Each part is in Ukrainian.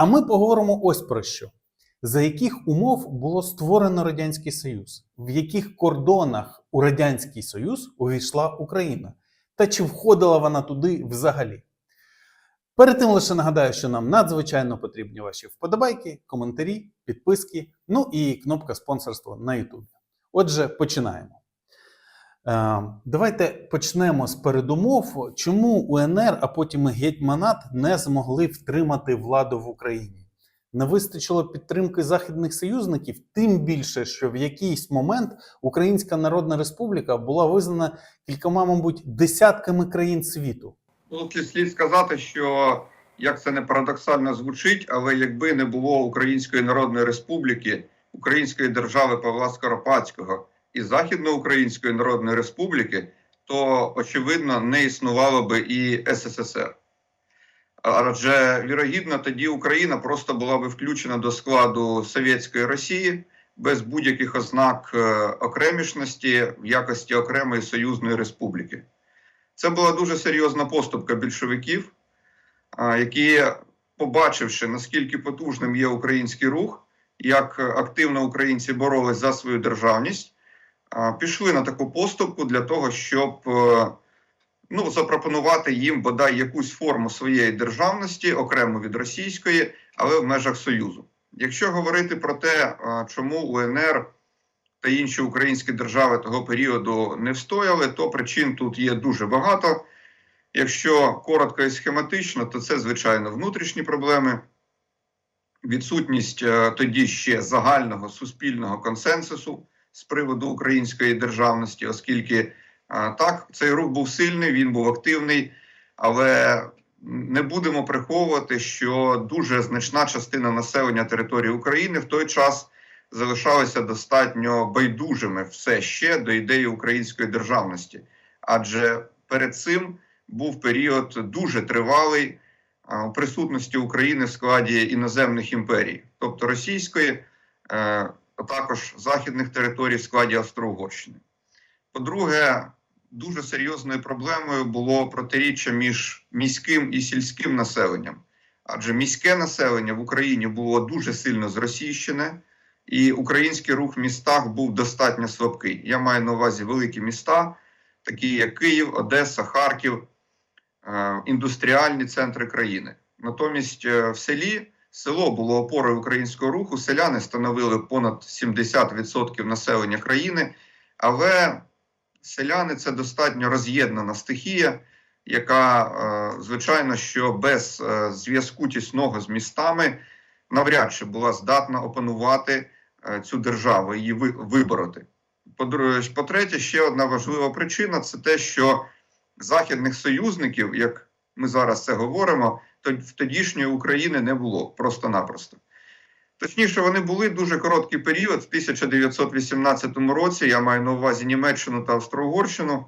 А ми поговоримо ось про що: за яких умов було створено Радянський Союз, в яких кордонах у Радянський Союз увійшла Україна, та чи входила вона туди взагалі. Перед тим лише нагадаю, що нам надзвичайно потрібні ваші вподобайки, коментарі, підписки, ну і кнопка спонсорства на YouTube. Отже, починаємо. Е, Давайте почнемо з передумов, чому УНР, а потім і гетьманат не змогли втримати владу в Україні. Не вистачило підтримки західних союзників, тим більше, що в якийсь момент Українська Народна Республіка була визнана кількома, мабуть, десятками країн світу. Тут слід сказати, що як це не парадоксально звучить, але якби не було Української Народної Республіки, Української держави Павла Скоропадського і Західноукраїнської Народної Республіки, то очевидно не існувало би і СССР. Адже вірогідно, тоді Україна просто була би включена до складу Совєтської Росії без будь-яких ознак е, окремішності в якості окремої союзної республіки. Це була дуже серйозна поступка більшовиків, які, побачивши, наскільки потужним є український рух, як активно українці боролись за свою державність, пішли на таку поступку для того, щоб е, ну, запропонувати їм бодай якусь форму своєї державності, окремо від російської, але в межах Союзу. Якщо говорити про те, чому УНР та інші українські держави того періоду не встояли, то причин тут є дуже багато. Якщо коротко і схематично, то це звичайно внутрішні проблеми, відсутність е, тоді ще загального суспільного консенсусу з приводу української державності, оскільки так, цей рух був сильний, він був активний, але не будемо приховувати, що дуже значна частина населення території України в той час залишалися достатньо байдужими все ще до ідеї української державності, адже перед цим був період дуже тривалий присутності України в складі іноземних імперій, тобто російської, е, а також західних територій в складі Австро-Угорщини. По-друге, дуже серйозною проблемою було протиріччя між міським і сільським населенням, адже міське населення в Україні було дуже сильно зросійщене і український рух в містах був достатньо слабкий. Я маю на увазі великі міста, такі як Київ, Одеса, Харків, е, індустріальні центри країни. Натомість е, в селі село було опорою українського руху. Селяни становили понад 70% населення країни, але селяни це достатньо роз'єднана стихія. Яка, е, звичайно, що без е, зв'язку тісного з містами навряд чи була здатна опанувати е, цю державу, її ви- вибороти. По-друге, по-третє, ще одна важлива причина це те, що західних союзників, як ми зараз це говоримо, в тодішньої України не було просто-напросто. Точніше, вони були дуже короткий період в 1918 році. Я маю на увазі Німеччину та Австро-Угорщину,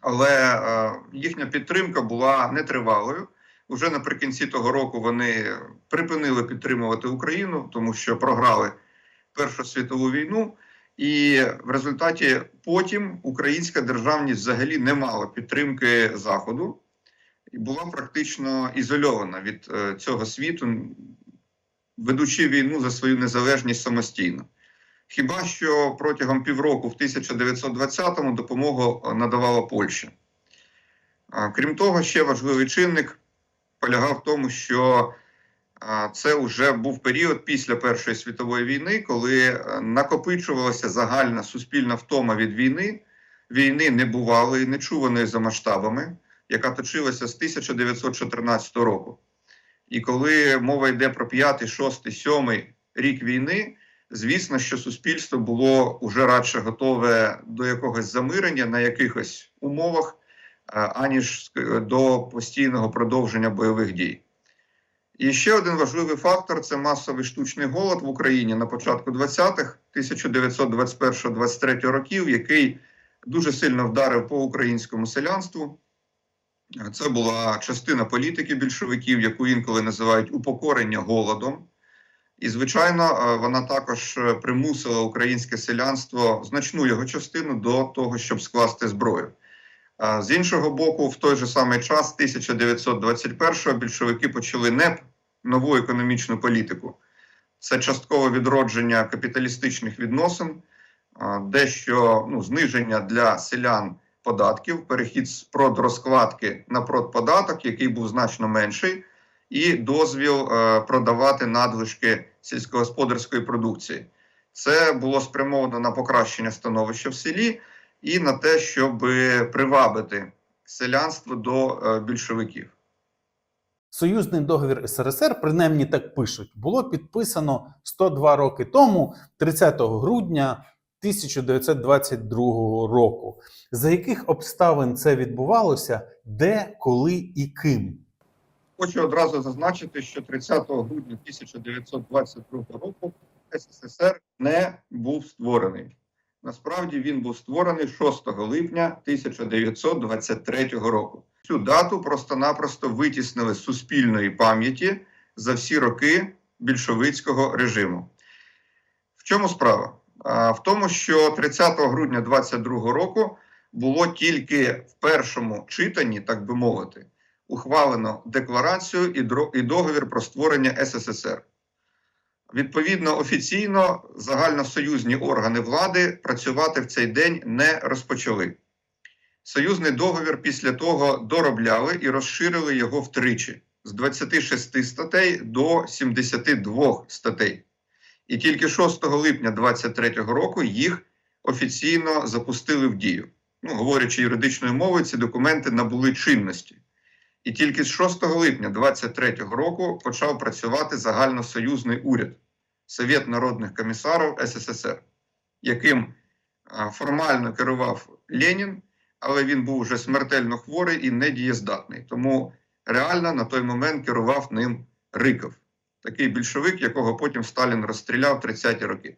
але е, їхня підтримка була нетривалою. Уже наприкінці того року вони припинили підтримувати Україну, тому що програли Першу світову війну, і в результаті потім українська державність взагалі не мала підтримки Заходу була практично ізольована від е, цього світу, ведучи війну за свою незалежність самостійно. Хіба що протягом півроку, в 1920-му, допомогу надавала Польща. Крім того, ще важливий чинник полягав в тому, що це вже був період після Першої світової війни, коли е, накопичувалася загальна суспільна втома від війни. Війни небувалої, нечуваної за масштабами, яка точилася з 1914 року. І коли мова йде про 5, 6, 7 рік війни, звісно, що суспільство було уже радше готове до якогось замирення на якихось умовах, аніж е, до постійного продовження бойових дій. І ще один важливий фактор це масовий штучний голод в Україні на початку 20-х, 1921-23 років, який дуже сильно вдарив по українському селянству. Це була частина політики більшовиків, яку інколи називають упокорення голодом. І, звичайно, е, вона також е, примусила українське селянство значну його частину до того, щоб скласти зброю. З іншого боку, в той же самий час, 1921-го, більшовики почали не нову економічну політику. Це часткове відродження капіталістичних відносин, дещо ну, зниження для селян податків, перехід з продрозкладки на продподаток, який був значно менший, і дозвіл е, продавати надлишки сільськогосподарської продукції. Це було спрямовано на покращення становища в селі і на те, щоб привабити селянство до е, більшовиків. Союзний договір СРСР, принаймні так пишуть, було підписано 102 роки тому, 30 грудня 1922 року. За яких обставин це відбувалося, де, коли і ким? Хочу одразу зазначити, що 30 грудня 1922 року СССР не був створений. Насправді він був створений 6 липня 1923 року. Цю дату просто-напросто витіснили з суспільної пам'яті за всі роки більшовицького режиму. В чому справа? В тому, що 30 грудня 22 року було тільки в першому читанні, так би мовити, ухвалено декларацію і договір про створення СССР. Відповідно, офіційно загальносоюзні органи влади працювати в цей день не розпочали. Союзний договір після того доробляли і розширили його втричі з 26 статей до 72 статей. І тільки 6 липня 2023 року їх офіційно запустили в дію. Ну, говорячи юридичною мовою, ці документи набули чинності. І тільки з 6 липня 2023 року почав працювати загальносоюзний уряд Совет народних комісарів СССР, яким формально керував Ленін, але він був вже смертельно хворий і недієздатний. Тому реально на той момент керував ним Риков, такий більшовик, якого потім Сталін розстріляв 30-ті роки.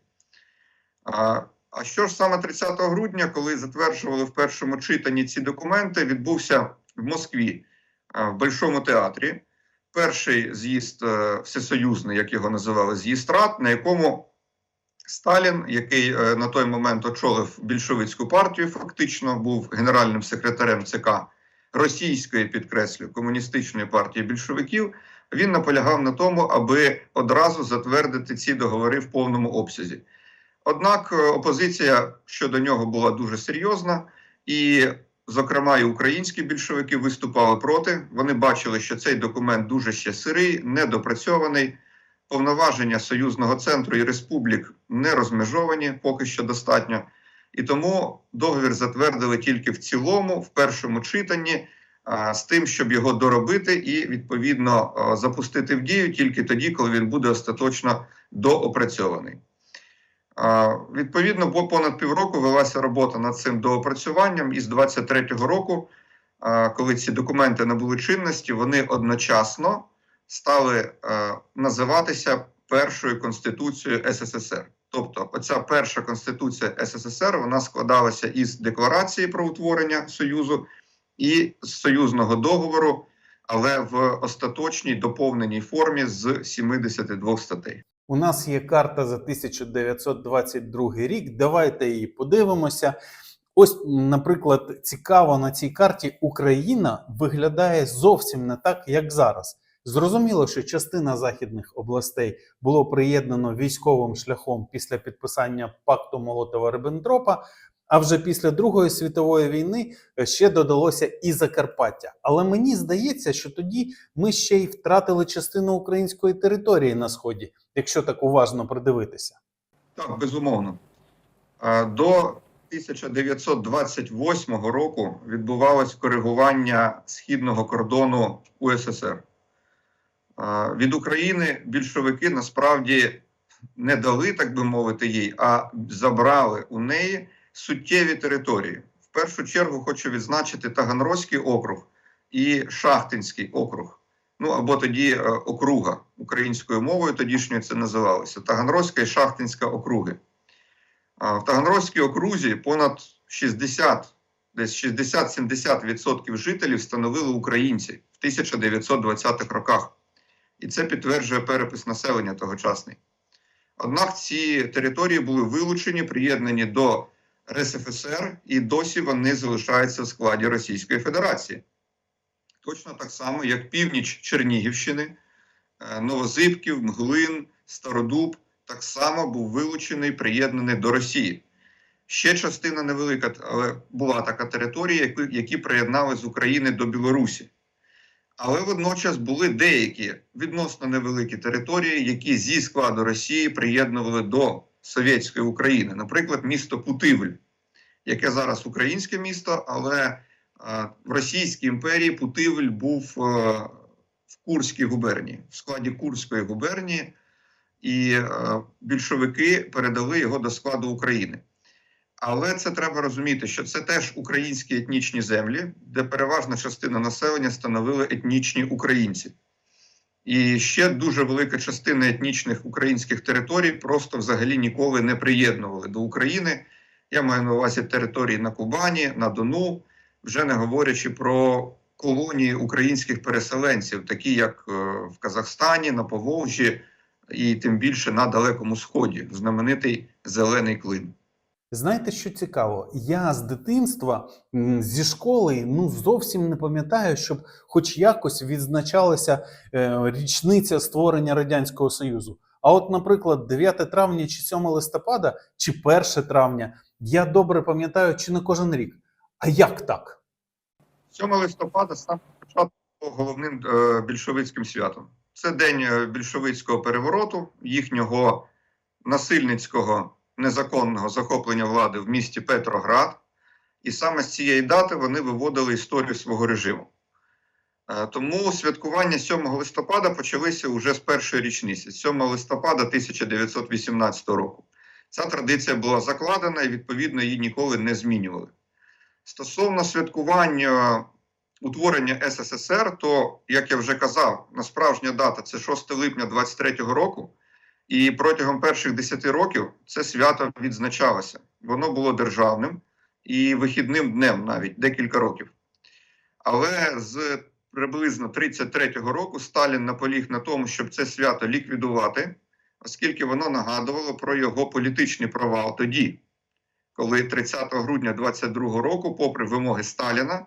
А, а що ж саме 30 грудня, коли затверджували в першому читанні ці документи, відбувся в Москві в Большому театрі перший з'їзд е, всесоюзний, як його називали, з'їзд рад, на якому Сталін, який е, на той момент очолив більшовицьку партію, фактично був генеральним секретарем ЦК російської, підкреслю, комуністичної партії більшовиків, він наполягав на тому, аби одразу затвердити ці договори в повному обсязі. Однак е, опозиція щодо нього була дуже серйозна, і, зокрема, і українські більшовики виступали проти. Вони бачили, що цей документ дуже ще сирий, недопрацьований. Повноваження союзного центру і республік не розмежовані поки що достатньо. І тому договір затвердили тільки в цілому, в першому читанні, з тим, щоб його доробити і відповідно запустити в дію тільки тоді, коли він буде остаточно доопрацьований. Відповідно, бо понад півроку велася робота над цим доопрацюванням, і з 23-го року, коли ці документи набули чинності, вони одночасно стали е, називатися першою конституцією СССР. Тобто, оця перша конституція СССР вона складалася із декларації про утворення Союзу і союзного договору, але в остаточній доповненій формі з 72 статей. У нас є карта за 1922 рік. Давайте її подивимося. Ось, наприклад, цікаво на цій карті Україна виглядає зовсім не так, як зараз. Зрозуміло, що частина західних областей було приєднано військовим шляхом після підписання пакту Молотова-Риббентропа, а вже після Другої світової війни е, ще додалося і Закарпаття. Але мені здається, що тоді ми ще й втратили частину української території на сході, якщо так уважно придивитися. Так, безумовно. До 1928 року відбувалось коригування східного кордону УССР. Від України більшовики насправді не дали, так би мовити, їй, а забрали у неї суттєві території. В першу чергу хочу відзначити Таганрозький округ і Шахтинський округ. Ну або тоді е, округа українською мовою тодішньою це називалося Таганрозька і Шахтинська округи. В Таганрозькій окрузі понад 60, десь 60-70% жителів становили українці в 1920-х роках. І це підтверджує перепис населення тогочасний. Однак ці території були вилучені, приєднані до РСФСР, і досі вони залишаються в складі Російської Федерації. Точно так само, як північ Чернігівщини, е, Новозибків, Мглин, Стародуб так само був вилучений, приєднаний до Росії. Ще частина невелика, але була така територія, які, приєднали з України до Білорусі. Але водночас були деякі відносно невеликі території, які зі складу Росії приєднували до совєтської України, наприклад, місто Путивль, яке зараз українське місто, але е, в Російській імперії Путивль був е, в Курській губернії, в складі Курської губернії, і е, більшовики передали його до складу України. Але це треба розуміти, що це теж українські етнічні землі, де переважна частина населення становили етнічні українці. І ще дуже велика частина етнічних українських територій просто взагалі ніколи не приєднували до України. Я маю на увазі території на Кубані, на Дону, вже не говорячи про колонії українських переселенців, такі як е, в Казахстані, на Поволжі і тим більше на Далекому Сході, знаменитий Зелений Клин. Знаєте, що цікаво? Я з дитинства зі школи ну зовсім не пам'ятаю, щоб хоч якось відзначалася е, річниця створення Радянського Союзу. А от, наприклад, 9 травня чи 7 листопада, чи 1 травня, я добре пам'ятаю, чи не кожен рік. А як так? 7 листопада саме початку головним е, більшовицьким святом. Це день е, більшовицького перевороту, їхнього насильницького незаконного захоплення влади в місті Петроград. І саме з цієї дати вони виводили історію свого режиму. Е, Тому святкування 7 листопада почалися вже з першої річниці, 7 листопада 1918 року. Ця традиція була закладена і, відповідно, її ніколи не змінювали. Стосовно святкування утворення СССР, то, як я вже казав, на справжня дата це 6 липня 23-го року, і протягом перших 10 років це свято відзначалося. Воно було державним і вихідним днем навіть декілька років. Але з приблизно 33-го року Сталін наполіг на тому, щоб це свято ліквідувати, оскільки воно нагадувало про його політичний провал тоді, коли 30 грудня 22 року, попри вимоги Сталіна,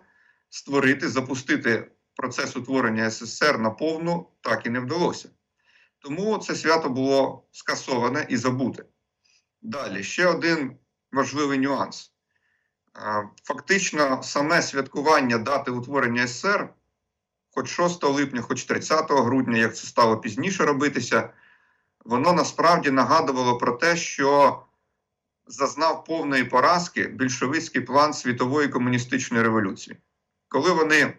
створити, запустити процес утворення СССР на повну так і не вдалося. Тому це свято було скасоване і забуте. Далі ще один важливий нюанс. Фактично, саме святкування дати утворення СССР, хоч 6 липня, хоч 30 грудня, як це стало пізніше робитися, воно насправді нагадувало про те, що зазнав повної поразки більшовицький план світової комуністичної революції. Коли вони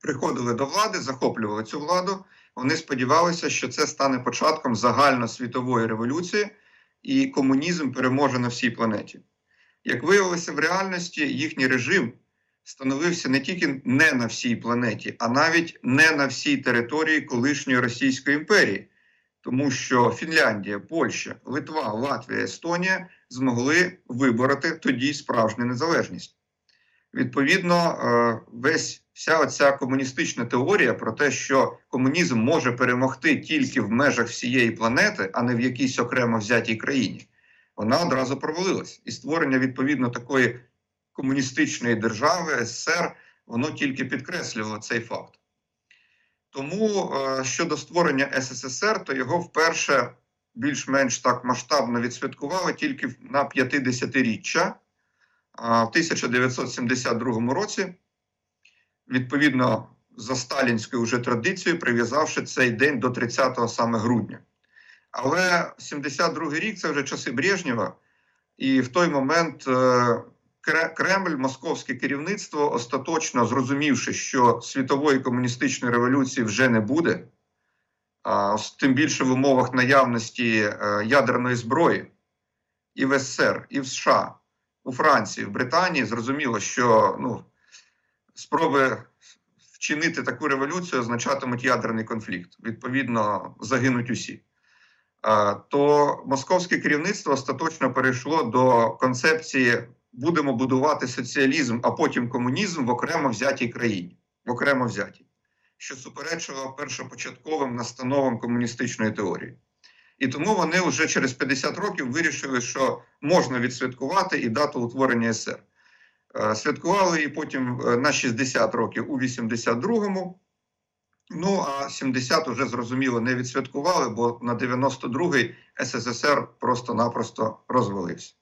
приходили до влади, захоплювали цю владу, вони сподівалися, що це стане початком загальносвітової революції, і комунізм переможе на всій планеті. Як виявилося в реальності, їхній режим становився не тільки не на всій планеті, а навіть не на всій території колишньої Російської імперії, тому що Фінляндія, Польща, Литва, Латвія, Естонія змогли вибороти тоді справжню незалежність. Відповідно, е, весь вся оця комуністична теорія про те, що комунізм може перемогти тільки в межах всієї планети, а не в якійсь окремо взятій країні, вона одразу провалилась. І створення відповідно такої комуністичної держави СССР, воно тільки підкреслювало цей факт. Тому е, щодо створення СССР, то його вперше більш-менш так масштабно відсвяткували тільки на 50-річчя. В 1972 році, відповідно за сталінською вже традицією, прив'язавши цей день до 30 саме грудня. Але 72 рік це вже часи Брежнєва, і в той момент е, Кремль, московське керівництво, остаточно зрозумівши, що світової комуністичної революції вже не буде, тим більше в умовах наявності е, ядерної зброї і в СССР, і в США, у Франції, в Британії, зрозуміло, що ну, спроби вчинити таку революцію означатимуть ядерний конфлікт. Відповідно, загинуть усі. То московське керівництво остаточно перейшло до концепції будемо будувати соціалізм, а потім комунізм в окремо взятій країні, в окремо взятій, що суперечило першопочатковим настановам комуністичної теорії. І тому вони вже через 50 років вирішили, що можна відсвяткувати і дату утворення СССР. Е, Святкували її потім е, на 60 років у 82-му, Ну а 70 вже зрозуміло не відсвяткували, бо на 92-й СССР просто-напросто розвалився.